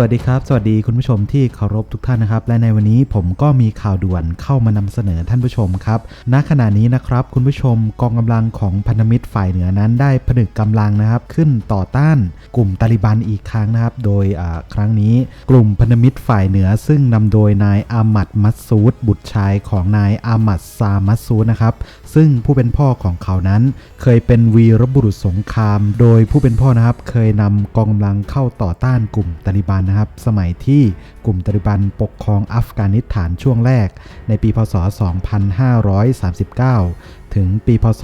สวัสดีครับ สวัสดีคุณผู้ชมที่เคารพทุกท่านนะครับ และในวันนี้ผมก็มีข่าวด่วนเข้ามานำเสนอท่านผู้ชมครับ ณ ขณะนี้นะครับคุณผู้ชมกองกำลังของพันธมิตรฝ่ายเหนือนั้นได้ผนึกกำลังนะครับ ขึ้นต่อต้านกลุ่มตาลิบันอีกครั้งนะครับ โดยครั้งนี้กลุ่มพันธมิตรฝ่ายเหนือ ซึ่งนำโดยนายอามัดมัสซูดบุตรชายของนายอามัดซามัสซูดนะครับ ซึ่งผู้เป็นพ่อของเขานั้น เคยเป็นวีรบุรุษสงคราม โดยผู้เป็นพ่อนะครับเคยนำกองกำลังเข้าต่อต้านกลุ่มตาลิบันนะครับ สมัยที่กลุ่มตาลิบันปกครองอัฟกานิสถานช่วงแรก ในปีพศ 2539 ถึงปีพศ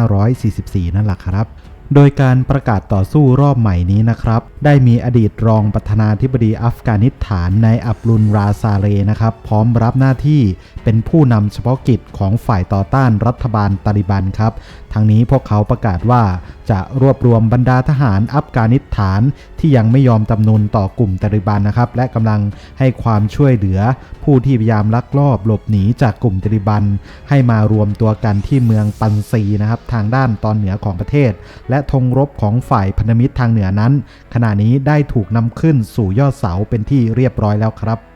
2544 นั่นแหละครับโดยการประกาศต่อสู้รอบใหม่นี้นะครับ ได้มีอดีตรองประธานาธิบดีอัฟกานิสถานในอับรุนราซาเลนะครับ พร้อมรับหน้าที่เป็นผู้นำเฉพาะกิจของฝ่ายต่อต้านรัฐบาลตาลิบันครับทางนี้พวกเขาประกาศว่าจะรวบรวมบรรดาทหารอัฟกานิสถานที่ยังไม่ยอมจำนนต่อกลุ่มตาลิบันนะครับ และกำลังให้ความช่วยเหลือ ผู้ที่พยายามลักลอบหลบหนีจากกลุ่มตาลิบัน ให้มารวมตัวกันที่เมืองปันซีนะครับทางด้านตอนเหนือของประเทศ และธงรบของฝ่ายพันธมิตรทางเหนือนั้น ขณะนี้ได้ถูกนำขึ้นสู่ยอดเสาเป็นที่เรียบร้อยแล้วครับ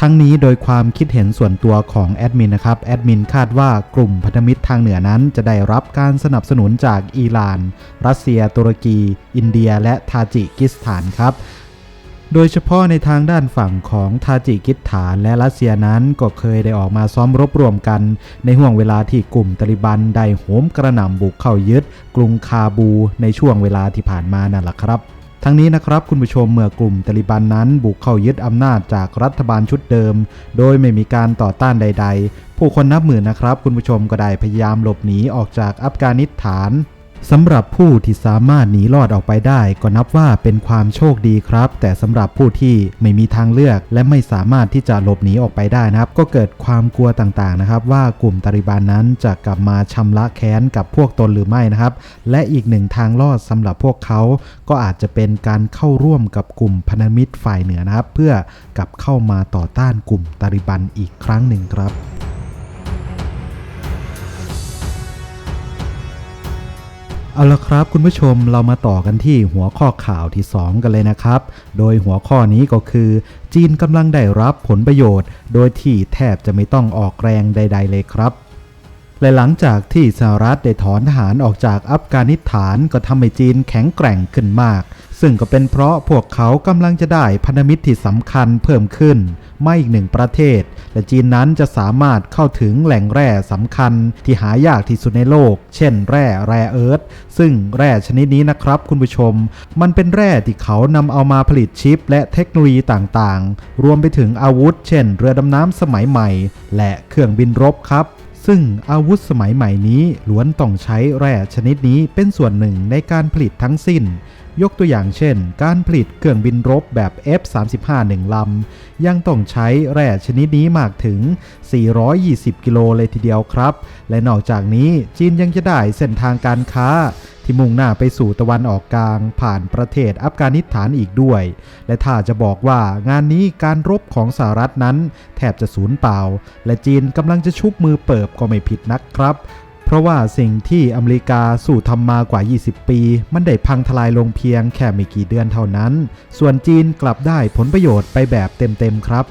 ทั้งนี้โดยความคิดเห็นส่วนตัวของแอดมินนะครับแอดมินคาดว่ากลุ่มพันธมิตรทางเหนือนั้น จะได้รับการสนับสนุนจากอิหร่าน รัสเซีย ตุรกี อินเดีย และทาจิกิสถานครับโดยเฉพาะในทางด้านฝั่งของทาจิกิสถานและรัสเซียนั้นก็เคยได้ออกมาซ้อมรบรวมกัน ในห่วงเวลาที่กลุ่มตาลิบันได้โหมกระหน่ำบุกเข้ายึด กรุงคาบูในช่วงเวลาที่ผ่านมานั่นแหละครับ ทั้งนี้นะครับคุณผู้ชมเมื่อกลุ่มตาลิบันนั้นบุกเข้ายึดอำนาจจากรัฐบาลชุดเดิม โดยไม่มีการต่อต้านใด ๆ ผู้คนนับหมื่นนะครับคุณผู้ชมก็ได้พยายามหลบหนีออกจากอัฟกานิสถาน สำหรับผู้ที่สามารถหนีรอดออกไปได้ก็นับว่าเป็นความโชคดีครับ แต่สำหรับผู้ที่ไม่มีทางเลือก และไม่สามารถที่จะหลบหนีออกไปได้นะครับ ก็เกิดความกลัวต่างๆนะครับ ว่ากลุ่มตาลิบันนั้นจะกลับมาชำระแค้นกับพวกตนหรือไม่นะครับ และอีกหนึ่งทางรอดสำหรับพวกเขา ก็อาจจะเป็นการเข้าร่วมกับกลุ่มพันธมิตรฝ่ายเหนือนะครับ เพื่อกลับเข้ามาต่อต้านกลุ่มตาลิบันอีกครั้งหนึ่งครับ เอาละครับคุณผู้ชมเรามาต่อกันที่หัวข้อข่าวที่ 2 กันเลยนะครับ โดยหัวข้อนี้ก็คือ จีนกำลังได้รับผลประโยชน์ โดยที่แทบจะไม่ต้องออกแรงใด ๆ เลยครับและหลังจากที่สหรัฐได้ถอนทหารออกจากอัฟกานิสถานก็ทำให้จีนแข็งแกร่งขึ้นมาก ซึ่งก็เป็นเพราะพวกเขากำลังจะได้พันธมิตรที่สำคัญเพิ่มขึ้นไมาอีกหนึ่งประเทศ และจีนนั้นจะสามารถเข้าถึงแหล่งแร่สำคัญที่หายากที่สุดในโลก เช่น แร่แร่เอิร์ธซึ่งแร่ชนิดนี้นะครับคุณผู้ชม มันเป็นแร่ที่เขานำเอามาผลิตชิป และเทคโนโลยีต่างๆ รวมไปถึงอาวุธ เช่น เรือดำน้ำสมัยใหม่ และเครื่องบินรบครับซึ่งอาวุธสมัยใหม่นี้ล้วนต้องใช้แร่ชนิดนี้เป็นส่วนหนึ่งในการผลิตทั้งสิ้น ยกตัวอย่างเช่น การผลิตเครื่องบินรบแบบ F35 1ลำ ยังต้องใช้แร่ชนิดนี้มากถึง 420 กิโลเลยทีเดียวครับ และนอกจากนี้จีนยังจะได้เส้นทางการค้าที่มุ่งหน้าไปสู่ตะวันออกกลางผ่านประเทศอัฟกานิสถานอีกด้วย และถ้าจะบอกว่างานนี้การรบของสหรัฐนั้น แทบจะสูญเปล่า และจีนกำลังจะชุบมือเปิบก็ไม่ผิดนักครับ เพราะว่าสิ่งที่อเมริกาสู่ทำมากว่า 20 ปี มันได้พังทลายลงเพียงแค่ไม่กี่เดือนเท่านั้น ส่วนจีนกลับได้ผลประโยชน์ไปแบบเต็มๆครับ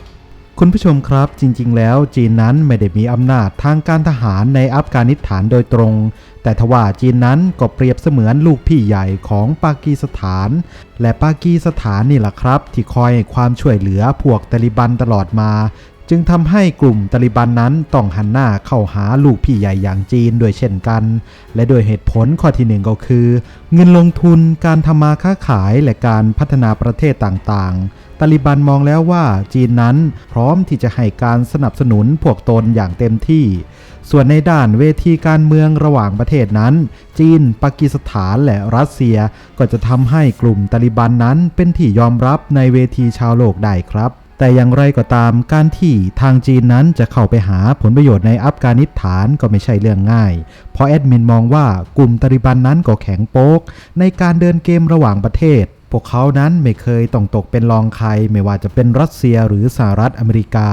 คุณผู้ชมครับจริงๆ แล้วจีนนั้นไม่ได้มีอำนาจทางการทหารในอัฟกานิสถานโดยตรง แต่ทว่าจีนนั้นก็เปรียบเสมือนลูกพี่ใหญ่ของปากีสถาน และปากีสถานนี่แหละครับ ที่คอยความช่วยเหลือพวกตาลิบันตลอดมา จึงทำให้กลุ่มตาลิบันนั้นต้องหันหน้าเข้าหาลูกพี่ใหญ่อย่างจีนด้วยเช่นกัน และโดยเหตุผลข้อที่หนึ่งก็คือ เงินลงทุนการทำมาค้าขายและการพัฒนาประเทศต่างๆ ตาลิบันมองแล้วว่าจีนนั้นพร้อมที่จะให้การสนับสนุนพวกตนอย่างเต็มที่ ส่วนในด้านเวทีการเมืองระหว่างประเทศนั้น จีน ปากีสถานและรัสเซียก็จะทำให้กลุ่มตาลิบันนั้นเป็นที่ยอมรับในเวทีชาวโลกได้ครับ แต่อย่างไรก็ตามการที่ทางจีนนั้นจะเข้าไปหาผลประโยชน์ในอัฟกานิสถานก็ไม่ใช่เรื่องง่าย เพราะแอดมินมองว่ากลุ่มตาลิบันนั้นก็แข็งโป๊ก ในการเดินเกมระหว่างประเทศ พวกเขานั้นไม่เคยต้องตกเป็นรองใคร ไม่ว่าจะเป็นรัสเซียหรือสหรัฐอเมริกา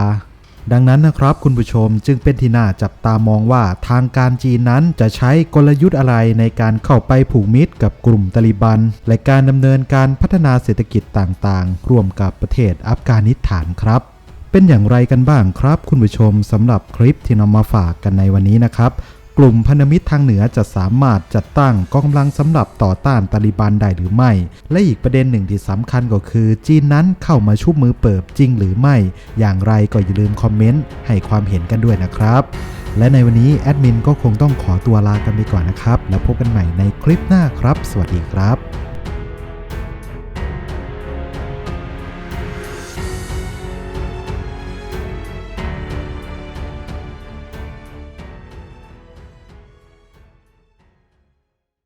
ดังนั้นนะครับคุณผู้ชมจึงเป็นที่น่าจับตามองว่าทางการจีนนั้นจะใช้กลยุทธ์อะไรในการเข้าไปผูกมิตรกับกลุ่มตาลิบัน และการดำเนินการพัฒนาเศรษฐกิจต่างๆ ร่วมกับประเทศอัฟกานิสถานครับเป็นอย่างไรกันบ้างครับ คุณผู้ชมสำหรับคลิปที่นำมาฝากกันในวันนี้นะครับ กลุ่มพันธมิตรทางเหนือจะสามารถจัดตั้งกองกำลังสำหรับต่อต้านตาลิบันได้หรือไม่ และอีกประเด็นหนึ่งที่สำคัญก็คือ จีนนั้นเข้ามาชุบมือเปิบจริงหรือไม่ อย่างไรก็อย่าลืมคอมเมนต์ให้ความเห็นกันด้วยนะครับ และในวันนี้แอดมินก็คงต้องขอตัวลากันไปก่อนนะครับ แล้วพบกันใหม่ในคลิปหน้าครับ สวัสดีครับ